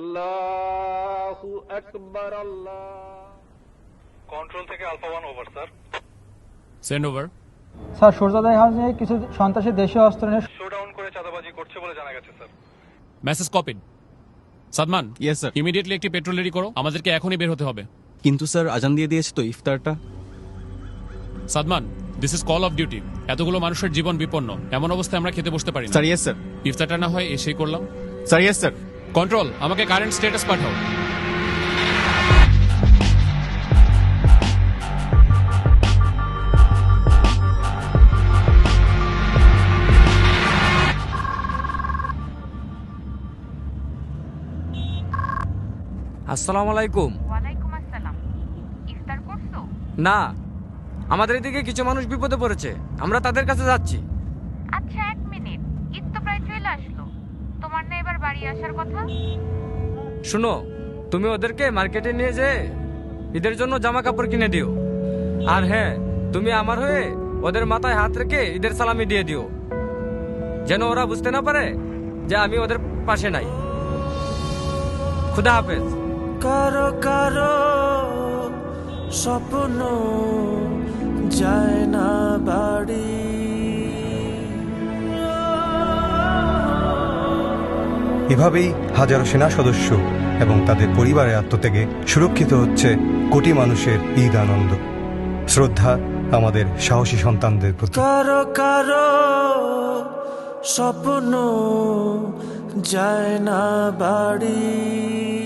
আল্লাহু আকবার আল্লাহ। কন্ট্রোল থেকে alpha one over sir send over sir সূর্যোদয় হাউসে কিছু সন্ত্রাসী দেশীয় অস্ত্র নিয়ে শোডাউন করে চাঁদাবাজি করছে বলে জানা গেছে sir message copied Sadman yes sir immediately একটি পেট্রোল রেডি করো। আমাদেরকে এখনই বের হতে হবে। কিন্তু স্যার আজান দিয়ে দিয়েছে তো ইফতারটা। Sadman this is call of duty এতগুলো মানুষের জীবন বিপন্ন। এমন অবস্থায় আমরা খেতে বসতে পারি না। স্যার ইয়েস স্যার ইফতারটা না হয় এসেই করলাম। স্যার ইয়েস স্যার কন্ট্রোল আমাকে কারেন্ট স্ট্যাটাস পাঠাও। আসসালামু আলাইকুম ওয়ালাইকুম আসসালাম। ইফতার করছ? না আমাদের এদিকে কিছু মানুষ বিপদে পড়েছে। আমরা তাদের কাছে যাচ্ছি। আচ্ছা এক মিনিট। ঈদ তো প্রায় চলে আসলো। বাড়ি আসার কথা? শুনো তুমি ওদেরকে মার্কেটে নিয়ে যেয়ে ঈদের জন্য জামা কাপড় কিনে দিও। আর হ্যাঁ তুমি আমার হয়ে ওদের মাথায় হাত রেখে ঈদের সালামি দিয়ে দিও। যেন ওরা বুঝতে না পারে যে আমি ওদের পাশে নাই। খুদা হাফেজ। কারও কারও স্বপ্ন যায় না। এভাবেই হাজারো সেনা সদস্য এবং তাদের পরিবারের আত্মত্যাগে সুরক্ষিত হচ্ছে কোটি মানুষের ঈদ আনন্দ। শ্রদ্ধা আমাদের সাহসী সন্তানদের প্রতি। কারও স্বপ্ন যায় না বাড়ি।